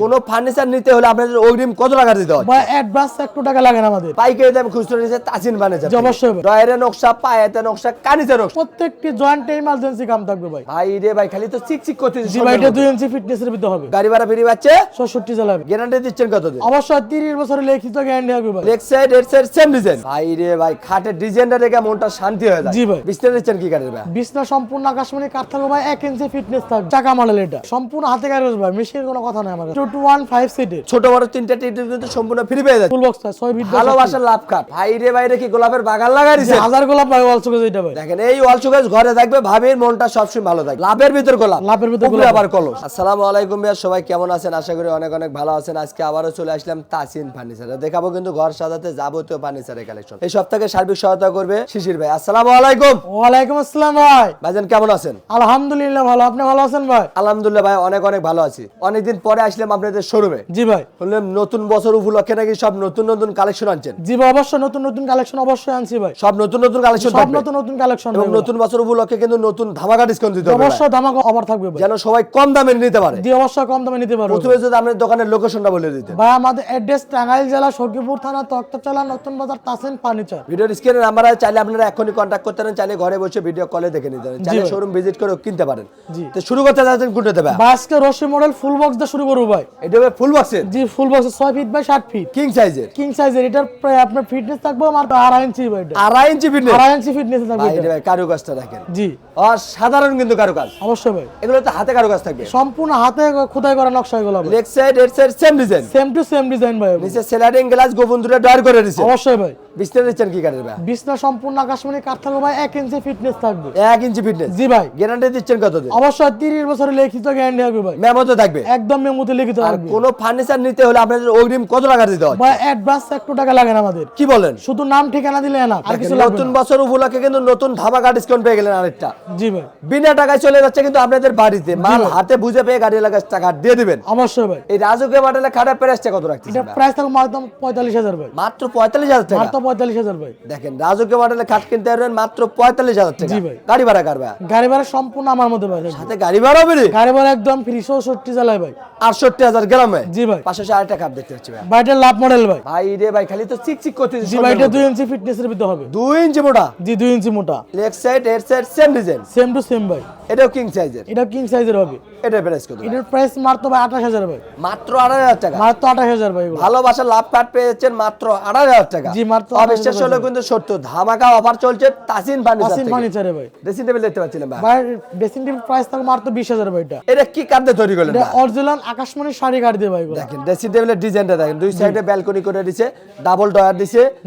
কোনো ফার্নিচার নিতে হলে আপনাদের অগ্রিম কত টাকা দিতে হয়? বা অ্যাডভান্স একটু টাকা লাগে না আমাদের। পাইকারি দাম খুচরো নিচ্ছে তাসিন জি, অবশ্যই ভাই। ডয়ারে নকশা পায়াতে নকশা কানিতে নকশা। প্রত্যেকটি জয়েন্টে ইমার্জেন্সি কাম থাকবে ভাই। ভাই রে ভাই খালি তো চিকচিক করতে জি ভাই এটা দুই ইঞ্চি ফিটনেসের ভিতরে হবে। গাড়ি ভাড়া ফিরি পাচ্ছে ষষ্ঠটি চালাবে গ্যারান্টি দিচ্ছেন কত দিন অবশ্যই তিরিশ বছরের লিখিত গ্যারান্টি হবে ভাই। Leg side head side same design ভাই রে ভাই খাটের ডিজাইনটা দেখে মনটা শান্তি হয়ে যায়। জি ভাই। বিস্তারিত দিচ্ছেন কি গাড়ির ভাই? বিছনা সম্পূর্ণ আকাশমণি কাঠ থাকবে ভাই এক ইঞ্চি ফিটনেস থাকবে। চাকা মডেল এটা। সম্পূর্ণ হাতে কাগজ ভাই মেশিনের কোনো কথা নাই আমার টু ওয়ান ফাইভ সিটের ছোট বড় তিনটা কিন্তু সম্পূর্ণ ফ্রি পেয়ে যাচ্ছে। ফুল বক্স ছয় ভালোবাসার লাভ কাট ভাই রে ভাই রে কি গোলাপের বাগান লাগাই দিছে? হাজার গোলাপ ভাই ওয়াল যেটা ভাই দেখেন এই ওয়াল ঘরে থাকবে ভাবির মনটা সবসময় ভালো থাকে লাভের ভিতর গোলাপ লাভের ভিতর গোলাপ। আবার কলস। আসসালামু আলাইকুম ভাইয়া সবাই কেমন আছেন? আশা করি অনেক অনেক ভালো আছেন। আজকে আবারও চলে আসলাম তাসিন ফার্নিচারে। দেখাবো কিন্তু ঘর সাজাতে যাবতীয় ফার্নিচারের কালেকশন এই সপ্তাহে সার্বিক সহায়তা করবে শিশির ভাই। আসসালামু আলাইকুম। ওয়ালাইকুম আসসালাম ভাই। ভাইজান কেমন আছেন? আলহামদুলিল্লাহ ভালো। আপনি ভালো আছেন ভাই? আলহামদুলিল্লাহ ভাই অনেক অনেক ভালো আছি। অনেকদিন পরে আসলাম আপনাদের শোরুমে জি ভাই। শুনলাম নতুন বছর উপলক্ষে নাকি সব নতুন নতুন কালেকশন আনছেন? জি ভাই অবশ্যই নতুন নতুন কালেকশন অবশ্যই আনছি ভাই। সব নতুন নতুন কালেকশন সব নতুন নতুন কালেকশন এবং নতুন বছর উপলক্ষে কিন্তু নতুন ধামাকা ডিসকাউন্ট দিতে হবে ভাই। অবশ্যই দামাক অফার থাকবে ভাই। যেন সবাই কম দামে নিতে পারে। জি অবশ্যই কম দামে নিতে পারে প্রথমে যদি আপনার দোকানের লোকেশনটা বলে দিতে ভাই আমাদের অ্যাড্রেস টাঙ্গাইল জেলা সখীপুর থানা তক্তচালা নতুন বাজার তাসিন ফার্নিচার ভিডিওর স্ক্রিনে নাম্বার আছে চাইলে আপনারা এখনই কন্ট্যাক্ট করতে পারেন চাইলে ঘরে বসে ভিডিও কলে দেখে নিতে পারেন। চাইলে শোরুম ভিজিট করে কিনতে পারেন। জি। তো শুরু করতে যাচ্ছেন কোনটা দেবে? বাসকে রশি মডেল ফুল বক্স দিয়ে শুরু করব ভাই। এটা হবে ফুল বক্সের জি ফুল বক্স ছয় ফিট বাই ষাট ফিট কিং সাইজের কিং সাইজের এটার প্রায় আপনার ফিটনেস থাকবে আমার আড়াই ইঞ্চি ভাই এটা আড়াই ইঞ্চি ফিটনেস আড়াই ইঞ্চি ফিটনেস থাকবে ভাই এটা। রে ভাই কারুকাজটা দেখেন। জি। অসাধারণ কিন্তু কারুকাজ। অবশ্যই ভাই। এগুলো তো হাতে কারুকাজ থাকবে সম্পূর্ণ হাতে খোদাই করা নকশা এগুলো ভাই leg side head side same design same to same design ভাই। নিচে স্লাইডিং গ্লাস গোপন দুটো ডয়ার করে দিছে। অবশ্যই ভাই। বিস্তারিত দিচ্ছেন কি গাড়ির ভাই? বিছনা সম্পূর্ণ আকাশমণি কাঠ থাকবে ভাই এক ইঞ্চি ফিটনেস থাকবে। এক ইঞ্চি ফিটনেস জি ভাই। গ্যারান্টি দিচ্ছেন কত দিন অবশ্যই তিরিশ বছরের লিখিত গ্যারান্টি হবে ভাই। মেমো থাকবে? একদম মেমোতে লিখিত আর কোনো ফার্নিচার নিতে হলে আপনাদের অগ্রিম কত টাকা দিতে ভাই অ্যাডভান্স একটু টাকা লাগে না আমাদের। কি বলেন? শুধু নাম ঠিকানা দিলে না আর কিছু নতুন বছর উপলক্ষে কিন্তু নতুন ডিসকাউন্ট পেয়ে গেলেন আরেকটা। জি ভাই। বিনা টাকায় চলে যাচ্ছে কিন্তু আপনাদের বাড়িতে। মাল হাতে বুঝে পেয়ে গাড়ি লাগার টাকা দিয়ে দিবেন। অবশ্যই ভাই। এই রাজুকে মডেলে খারাপ প্রাইসটা কত রাখতেছেন এটা প্রাইস থাকবে মাত্র পঁয়তাল্লিশ হাজার ভাই। মাত্র পঁয়তাল্লিশ হাজার টাকা। পঁয়তাল্লিশ হাজার ভাই। দেখেন রাজুকে মডেলে খাট কিনতে পারবেন মাত্র পঁয়তাল্লিশ হাজার টাকা। ভাই। গাড়ি ভাড়া কারবা গাড়ি ভাড়া সম্পূর্ণ আমার মধ্যে ভাই। হাতে গাড়ি ভাড়া বেরি গাড়ি ভাড়া একদম ফ্রি ভাই। আটষট্টি হাজার গ্রামে? জি ভাই। পাঁচশো কাপ দেখতে পাচ্ছি ভাই। লাভ মডেল ভাই। ভাই রে ভাই খালি তো চিকচিক করতে জি ভাই এটা দুই ইঞ্চি ফিটনেসের ভিতরে হবে। দুই ইঞ্চি মোটা? জি দুই ইঞ্চি মোটা। Leg side side same design same to same ভাই। এটাও কিং সাইজের এটা কিং সাইজের হবে। এটার প্রাইস কত এটার প্রাইস মাত্র ভাই আঠাশ হাজার ভাই। মাত্র আড়াই হাজার টাকা। মাত্র আঠাশ হাজার ভাই এগুলো। ভালোবাসার লাভ কার্ড পেয়েছেন মাত্র আড়াই হাজার টাকা। জি, মাত্র অবিশ্বাস হলো কিন্তু সত্য। ধামাকা অফার চলছে তাসিন ফার্নিচার ফার্নিচারে ভাই। ড্রেসিং টেবিল দেখতে পাচ্ছিলাম ভাই। ভাই ড্রেসিং টেবিল প্রাইস থাকবে মাত্র বিশ হাজার ভাই এটা। এটা কি তৈরি করলেন এটা? অরিজিনাল আকাশমণি শাড়ি কাঠ দিয়ে ভাই দেখেন ড্রেসিং টেবিলের ডিজাইনটা দেখেন। দুই সাইডে ব্যালকনি করে দিছে ডাবল ডয়ার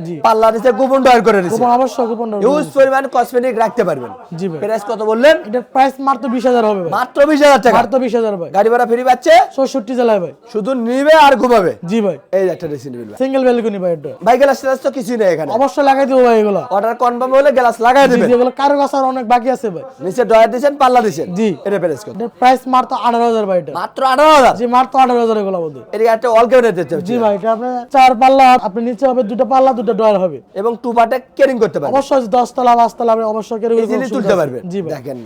জি। পাল্লা দিছে গোপন ডয়ার করে কুপন অবশ্যই কুপন রাখবে। হিউজ পরিমাণ কসমেটিক রাখতে পারবেন। জি ভাই। প্রাইস কত বললেন? এটার প্রাইস মাত্র বিশ হাজার হবে মাত্র বিশ হাজার টাকা। মাত্র বিশ হাজার ভাই। গাড়ি ভাড়া ফ্রি পাচ্ছে? চৌষট্টি জেলায় ভাই। শুধু নিবে আর ঘুমাবে। জি ভাই। এই একটা ড্রেসিং টেবিল সিঙ্গেল ব্যালকনি ভাই এটা। ভাই গ্লাস তো নেই এখানে। অবশ্যই লাগাই দেবো ভাই এগুলো। অর্ডার কনফার্ম হলে গ্লাস লাগাই জি দিবেন। যেগুলো কারও কাছে অনেক বাকি আছে ভাই। নিচে ডয়ার দিছেন পাল্লা দিছেন জি। এটা প্রাইস কত? প্রাইস মাত্র আঠারো হাজার ভাই এটা। মাত্র আঠারো হাজার? জি মাত্র আঠারো হাজার এগুলো বলতে। এদিকে একটা অল ক্যাবিনেট দিতে জি ভাই এটা আপনি চার পাল্লা আপনি নিচে হবে দুটো পাল্লা দুটো ডয়ার হবে। এবং টু পার্টে কেরিং করতে পারবেন। অবশ্যই দশ তলা পাঁচ তলা আপনি অবশ্যই কেউ ইজিলি তুলতে পারবেন। জি ভাই। দেখেন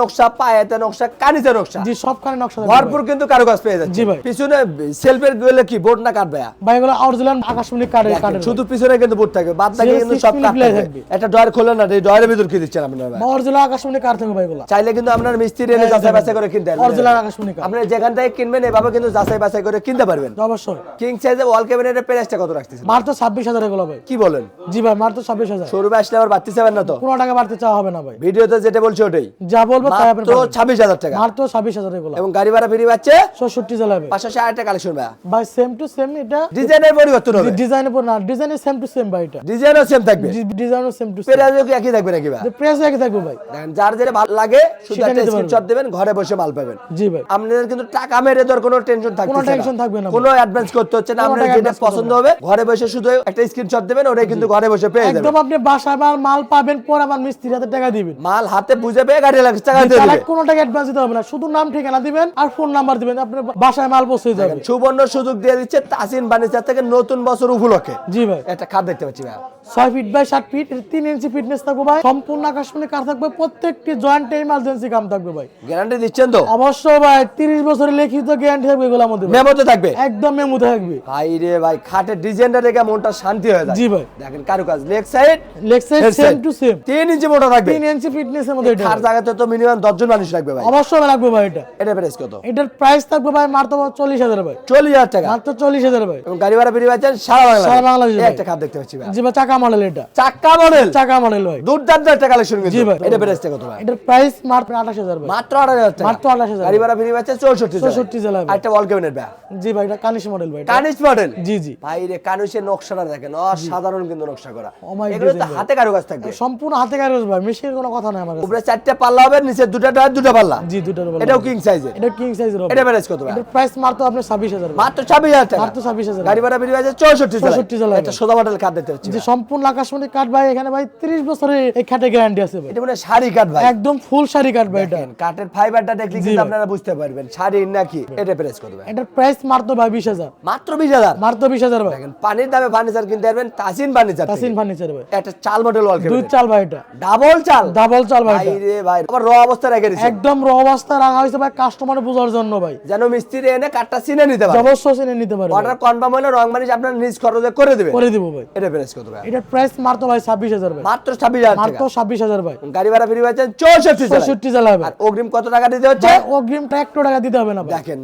নকশা পায়েতে নকশা কানিতে নকশা। জি সবখানে নকশা থাকবে ভরপুর কিন্তু কারুকাজ পেয়ে যাচ্ছে জি ভাই। পিছনে সেলফেরগুলো কি বোর্ড না কাটবে ভাই এগুলো অরিজিনাল আকাশমণি কাঠের। শুধু পিছনে কিন্তু বোর্ড থাকবে বাদ বাকি কিন্তু সব থাকবে? ডয়ার খোলেন না এই ডয়ারের ভিতর কি দিচ্ছেন আপনারা? ভাই? অরিজিনাল আকাশমণি কাঠ থাকবে ভাই এগুলো? চাইলে কিন্তু আপনার মিস্ত্রি এনে যাচাই বাছাই করে কিনতে পারবেন। অরিজিনাল আকাশমণি কাঠ আপনি যেখান থেকে কিনবেন এভাবে কিন্তু যাচাই বাছাই করে কিনতে পারবেন। অবশ্যই। কিং সাইজের ওয়াল ক্যাবিনেটের প্রাইসটা কত রাখতেছেন? মাত্র ছাব্বিশ হাজার এগুলো ভাই। কি বলেন? জি ভাই মাত্র ছাব্বিশ হাজার। শোরুমে আসলে আবার বাড়তি চাবেন না তো? কোনো টাকা বাড়তে চাওয়া হবে না ভাই। ভিডিওতে যেটা বলছে ওটাই। যা বলব তাই আপনি মাত্র পাবেন। ছাব্বিশ হাজার টাকা। মাত্র ছাব্বিশ হাজার এগুলো। এবং গাড়ি ভাড়া ফ্রি পাচ্ছে চৌষট্টি জেলায় ভাই। পাঁচশো ষাট টাকা কালেকশন ভাই ভাই সেম টু সেম এটা ডিজাইনের পরিবর্তন হবে। ডিজাইনের পর না ডিজাইনের সেম টু সেম ভাই এটা? ডিজাইনও থাকবে। ডিজাইনও টু পেরাজও কি একই থাকবে নাকি ভাই? প্রেস একই থাকবে ভাই। যার যেটা ভালো লাগে শুধু একটা স্ক্রিনশট দেবেন ঘরে বসে মাল পাবেন। জি ভাই। আপনাদের কিন্তু টাকা মেরে দেওয়ার কোনো টেনশন থাকবে কোনো tension থাকবে না কোনো অ্যাডভান্স করতে হচ্ছে না টাকা যেটা পছন্দ হবে ঘরে বসে শুধু একটা স্ক্রিনশট দেবেন ওটাই কিন্তু ঘরে বসে পেয়ে যাবেন। একদম আপনি বাসায় মাল মাল পাবেন পর আমার মিস্ত্রি হাতে টাকা দিবেন। মাল হাতে বুঝে পেয়ে গাড়ি লাগে টাকা দিয়ে চার লাখ দিবে। কোনো টাকা অ্যাডভান্স দিতে হবে না। শুধু নাম ঠিকানা দিবেন আর ফোন নাম্বার দিবেন। আপনার বাসায় মাল পৌঁছে যাবে। সুবর্ণ সুযোগ দিয়ে দিচ্ছে তাসিন ফার্নিচার থেকে নতুন বছর উপলক্ষে। জি ভাই। একটা খাট দেখতে পাচ্ছি ভাই। ছয় ফিট বাই সাত ফিট তিন ইঞ্চি ফিটনেস থাকবে ভাই। সম্পূর্ণ আকাশমণি কার থাকবে প্রত্যেকটি জয়েন্ট ইমার্জেন্সি কাম থাকবে ভাই। গ্যারান্টি দিচ্ছেন তো? অবশ্যই ভাই তিরিশ বছরের লিখিত গ্যারান্টি থাকবে এগুলোর মধ্যে। মেমোতে থাকবে? একদম মেমু থাকবে। ভাই রে ভাই খাটের ডিজাইনটা দেখে মনটা শান্তি হয়ে যায়। জি ভাই। দেখেন কারুকাজ leg side leg side same to same তিন ইঞ্চি মোটা থাকবে। তিন ইঞ্চি ফিটনেস এর মধ্যে এটা খাট জায়গাতে তো মিনিমাম দশজন মানুষ লাগবে ভাই। অবশ্যই লাগবে ভাই এটা। এটা প্রাইস কত? এটার প্রাইস থাকবে ভাই মাত্র চল্লিশ হাজার ভাই। চল্লিশ হাজার টাকা। মাত্র চল্লিশ হাজার ভাই। এবং গাড়ি ভাড়া বেরিয়ে পাচ্ছেন সারা বাংলা সারা বাংলাদেশে। একটা খাট দেখতে পাচ্ছি। ভাই। জি ভাই চাকা মডেল এটা। চাকা মডেল চাকা মডেল ভাই। দুর্দান্ত একটা কালেকশন জি ভাই। এটা প্রাইসটা কত ভাই? এটার প্রাইস মাত্র আঠাশ হাজার ভাই। মাত্র আট হাজার টাকা। মাত্র আঠাশ হাজার গাড়ি ভাড়া চৌষট্টি 64 একটা ওয়াল কেবিনেট ভাই। জি ভাই এটা কানিশ মডেল ভাই এটা। কানিস মডেল জি জি। ভাই রে কানুসের নকশাটা দেখেন অসাধারণ কিন্তু নকশা করা। এগুলো তো। হাতে কারুকাজ থাকবে। সম্পূর্ণ হাতে কাগজ ভাই মেশিনের কোনো কথা নাই আমার উপরে চারটে পাল্লা হবে নিচে দুটা ডয়ার দুটা পাল্লা। জি দুটার বলা এটাও কিং সাইজের এটা কিং সাইজের হবে। এটা প্রাইস কত ভাই? এটার প্রাইস মাত্র আপনার ছাব্বিশ হাজার ভাই। মাত্র ছাব্বিশ হাজার টাকা। মাত্র ছাব্বিশ হাজার। গাড়ি ভাড়া বেরিয়ে পাচ্ছে চৌষট্টি 64 জেলায় একটা সোদা মডেল কাঠ দেখতে পাচ্ছি যে সম্পূর্ণ আকাশমণি কাঠ ভাই এখানে ভাই তিরিশ বছরের এই গ্যারান্টি আছে ভাই। এটা মানে শাড়ি কাঠ ভাই। একদম ফুল শাড়ি কাঠ ভাই এটা। কাঠের ফাইবারটা দেখলে জি কিন্তু আপনারা বুঝতে পারবেন শাড়ি নাকি এটা প্রাইস কত ভাই? এটার প্রাইস মাত্র ভাই বিশ হাজার। মাত্র বিশ হাজার? মাত্র বিশ হাজার ভাই। দেখেন পানির দামে ফার্নিচার কিনতে পারবেন তাসিন ফার্নিচার তাসিন ফার্নিচার ভাই। একটা চাল মডেল ওয়াল দুই চাল ভাই এটা। ডাবল চাল? ডাবল চাল ভাই রে ভাই আবার র অবস্থা রেখে দিছে। একদম র অবস্থা রাখা হয়েছে ভাই কাস্টমার বোঝার জন্য ভাই। যেন মিস্ত্রি এনে কাঠটা চিনে নিতে পারে। অবশ্যই চিনে নিতে পারবে অর্ডার কনফার্ম হলে রং আপনার নিজ খরচে করে দেবে। করে দিব ভাই। এটা প্রাইস কত ভাই? এটার প্রাইস মাত্র ভাই ছাব্বিশ হাজার ভাই। মাত্র ছাব্বিশ হাজার মাত্র টাকা। ছাব্বিশ হাজার ভাই। গাড়ি ভাড়া ফিরে পাচ্ছেন চৌষট্টি জেলায়। পঁয়ষট্টি জেলায় ভাই। আর অগ্রিম কত টাকা দিতে হচ্ছে? অগ্রিমটা একটু টাকা দিতে হবে না ভাই। দেখেন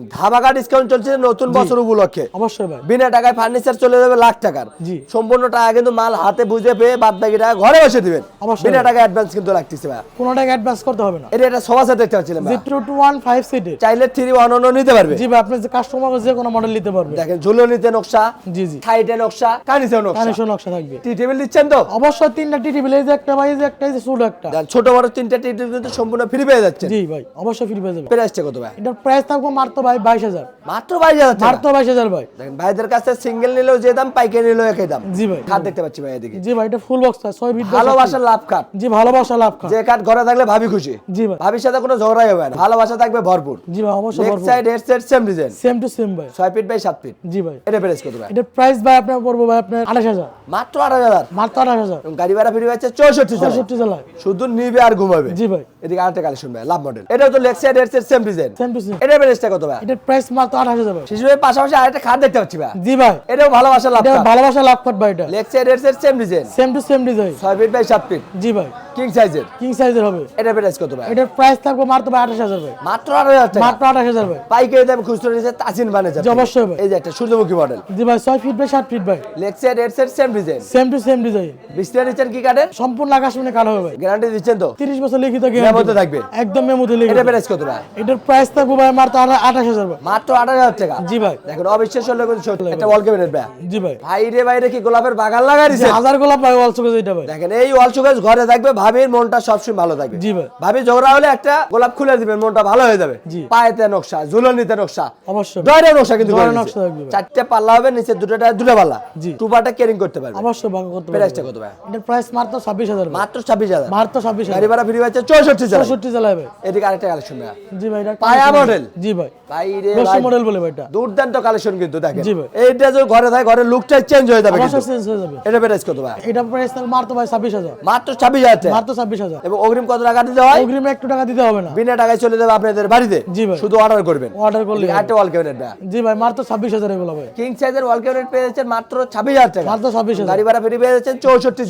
ডিসকাউন্ট চলছে নতুন বছর উপলক্ষে। অবশ্যই ভাই। বিনা টাকায় ফার্নিচার চলে যাবে লাখ টাকার। জি। সম্পূর্ণ টাকা কিন্তু মাল হাতে বুঝে পেয়ে বাদ বাকি টাকা ঘরে বসে দিবেন। বিনা টাকা অ্যাডভান্স কিন্তু লাগতেছে ভাই। কোনো টাকা অ্যাডভান্স করতে হবে না। এটা একটা সভা সেট দেখতে পাচ্ছিলাম। জিট্রো টু ওয়ান ফাইভ সিটের চাইলে থ্রি ওয়ান অন্য নিতে পারবে। জি ভাই আপনি যে কাস্টমার যে কোনো মডেল নিতে পারবে। দেখেন ঝুলনিতে নকশা জি জি। সাইডে নকশা কানিসেও নকশা। কানেকশন নকশা থাকবে। টি টেবিল দিচ্ছেন তো? অবশ্যই তিনটা টি টেবিল এই যে একটা ভাই এই যে একটা এই যে ছোট একটা। ছোট বড় তিনটা টি টেবিল কিন্তু সম্পূর্ণ ফ্রি পেয়ে যাচ্ছে জি ভাই অবশ্যই ফ্রি পেয়ে যাবে প্রাইসটা কত ভাই। এটার প্রাইস থাকবে মাত্র ভাই বাইশ হাজার। মাত্র বাইশ হাজার মাত্র বাইশ হাজার ভাই। দেখেন ভাইদের কাছে সিঙ্গেল নিলেও যে দাম পাইকারি নিলেও একই দাম। জি ভাই। খাট দেখতে পাচ্ছি ভাই এদিকে। জি ভাই এটা ফুল বক্স ছয় ফিট ভালোবাসার লাভ খাট। জি ভালোবাসা লাভ খান যে কাঠ ঘরে থাকলে ভাবি খুশি। জি ভাই। ভাবির সাথে কোনো ঝগড়াই হবে না। ভালোবাসা থাকবে ভরপুর। জি ভাই অবশ্যই left side head side same design same to same ভাই। ছয় ফিট বাই সাত ফিট জি ভাই। এটা প্রাইস কত ভাই? এটার প্রাইস ভাই আপনার পড়ব ভাই আপনার আঠাশ হাজার। মাত্র আট হাজার। মাত্র আঠাশ হাজার। গাড়ি ভাড়া ফিরে চৌষট্টি চৌষট্টি জেলায়। শুধু নিবে আর ঘুমাবে। জি ভাই। এদিকে আরেকটা কালেকশন ভাই লাভ মডেল এটাও তো left side head side same design same to same এটা প্রাইসটা কত ভাই? এটার প্রাইস মাত্র আঠাশ হাজার ভাই। শিশু ভাই পাশাপাশি আরেকটা খাট দেখতে পাচ্ছি ভাই। জি ভাই। এটাও ভালোবাসার লাভ এটা ভালোবাসা লাভ কাট ভাই এটা। Head same design same to same design ছয় ফিট বাই সাত ফিট জি ভাই। কিং সাইজের কিং সাইজের হবে। এটা প্রাইস কত ভাই? এটার প্রাইস থাকবে মাত্র ভাই আঠাশ হাজার ভাই। মাত্র আট হাজার টাকা। মাত্র আঠাশ হাজার ভাই। পাইকারি দাম খুচরো নিচে তাসিন বানিয়েছে জি, অবশ্যই ভাই। এই যে একটা সূর্যমুখী মডেল জি ভাই ছয় ফিট বাই সাত ফিট ভাই। Side head same design same to same design বিস্তার কি কাঠের সম্পূর্ণ আকাশমণি কালো হবে ভাই। গ্যারান্টি দিচ্ছেন তো? তিরিশ বছর লিখিত মেমোতে থাকবে। একদম মেমোতে লিখিত। এটা প্রাইস কত ভাই? এটার প্রাইস থাকবে ভাই মাত্র আঠাশ হাজার ভাই। মাত্র আট হাজার টাকা জি ভাই। দেখুন অবিশ্বাস হলে কিন্তু ওয়াল ক্যাবিনেট ভাই। জি ভাই। ভাইরে বাইরে কি গোলাপের বাগান লাগাই দিছে? হাজার গোলাপ ভাই ওয়াল চোখে এটা ভাই। দেখেন এই ওয়াল শোকেস ঘরে থাকবে ভাবির মনটা সবসময় ভালো থাকবে। জি ভাই। ভাবি ঝগড়া হলে একটা গোলাপ খুলে দিবেন মনটা ভালো হয়ে যাবে। পায়েতে নকশা ঝুলনিতে নকশা। অবশ্যই। ভাই। নকশা কিন্তু নকশা থাকবে চারটে পাল্লা হবে নিচে দুটোটা দুটো পাল্লা। জি। টুপাটা কেরিং করতে পারবে। অবশ্যই ভাগ করতে পারবে। প্রাইসটা কত ভাই? এটার প্রাইস মাত্র ছাব্বিশ হাজার ভাই। মাত্র ছাব্বিশ হাজার। মাত্র ছাব্বিশ গাড়ি ভাড়া ফ্রি পাচ্ছে চৌষট্টি হাজার চৌষট্টি এদিকে আরেকটা কালেকশন ভাই জি ভাই এটা পায়া মডেল জি ভাই। বাইরে দশ মডেল বলে ভাই এটা দুর্দান্ত কালেকশন কিন্তু দেখেন। এইটা যদি ঘরে থাকে ঘরের লুকটা চেঞ্জ হয়ে যাবে কিন্তু। চেঞ্জ হয়ে যাবে। এটা প্রাইস কত ভাই? এটা প্রাইস মাত্র ভাই ছাব্বিশ হাজার। মাত্র ছাব্বিশ হাজার। টাকা মাত্র ছাব্বিশ হাজার। এবং অগ্রিম কত টাকা দিতে হয়? অগ্রিমে একটু টাকা দিতে হবে না। বিনা টাকায় চলে যাবে আপনাদের বাড়িতে। জি ভাই। শুধু অর্ডার করবেন। অর্ডার করলে একটা ওয়াল ক্যাবিনেট জি ভাই মাত্র ছাব্বিশ হাজার এগুলো ভাই। কিং সাইজের ওয়াল ক্যাবিনেট মাত্র ছাব্বিশ হাজার টাকা। মাত্র ছাব্বিশ হাজার। গাড়ি ভাড়া ফ্রি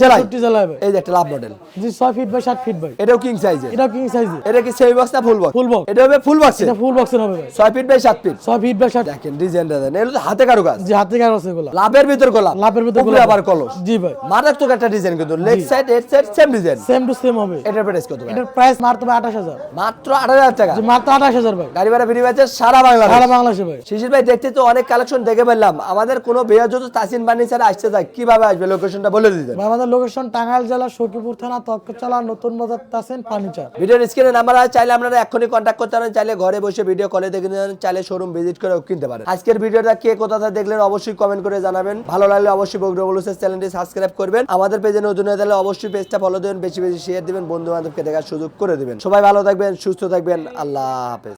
জেলায়। জেলায় এই যে একটা লাভ মডেল জি ফিট বাই সাত ফিট ভাই। এটাও কিং সাইজের এটা কিং সাইজে এটা কি সেমি বক্স না ফুল বক্স Full box। এটা হবে ফুল বক্স এটা ফুল বক্সের হবে ভাই। ফিট বাই সাত ফিট ছয় ফিট বাই সাত দেখেন ডিজাইনটা দেন এগুলো হাতে কারু কাজ জি হাতে কাজ আছে এগুলো। লাভের ভিতর গোলাপ লাভের ভিতর গোলাপ। আবার কলস। জি ভাই। মারাত্মক একটা ডিজাইন কিন্তু leg side head side same design same to same হবে। এটার প্রাইস কত ভাই? এটার প্রাইস মাত্র ভাই আঠাশ হাজার। মাত্র আট হাজার টাকা। জি মাত্র আঠাশ হাজার ভাই। গাড়ি ভাড়া ফ্রি পাচ্ছে সারা বাংলাদেশ। সারা বাংলাদেশে ভাই। শিশির ভাই দেখতে তো অনেক কালেকশন দেখে পেলাম আমাদের কোনো বেয়া যদি তাসিন আসতে চায় কীভাবে আসবে? লোকেশনটা বলে দিতেন আমাদের লোকেশন টাঙ্গাইল জেলা সখীপুর থানা তক্কচালা নতুন বাজার তাসেন ফার্নিচার। ভিডিওর স্ক্রিনে নাম্বার চাইলে আপনারা এখনই কন্ট্যাক্ট করতে পারেন চাইলে ঘরে বসে ভিডিও কলে দেখে চাইলে শোরুম ভিজিট করে কিনতে পারেন। আজকের ভিডিওটা কে কোথা থেকে দেখলেন অবশ্যই কমেন্ট করে জানাবেন। ভালো লাগলে অবশ্যই বগ্রবলুসের চ্যানেলটি সাবস্ক্রাইব করবেন। আমাদের পেজে নতুন হয়ে তাহলে অবশ্যই পেজটা ফলো দেবেন, বেশি বেশি শেয়ার দিবেন বন্ধু বান্ধবকে দেখার সুযোগ করে দিবেন। সবাই ভালো থাকবেন, সুস্থ থাকবেন, আল্লাহ হাফেজ।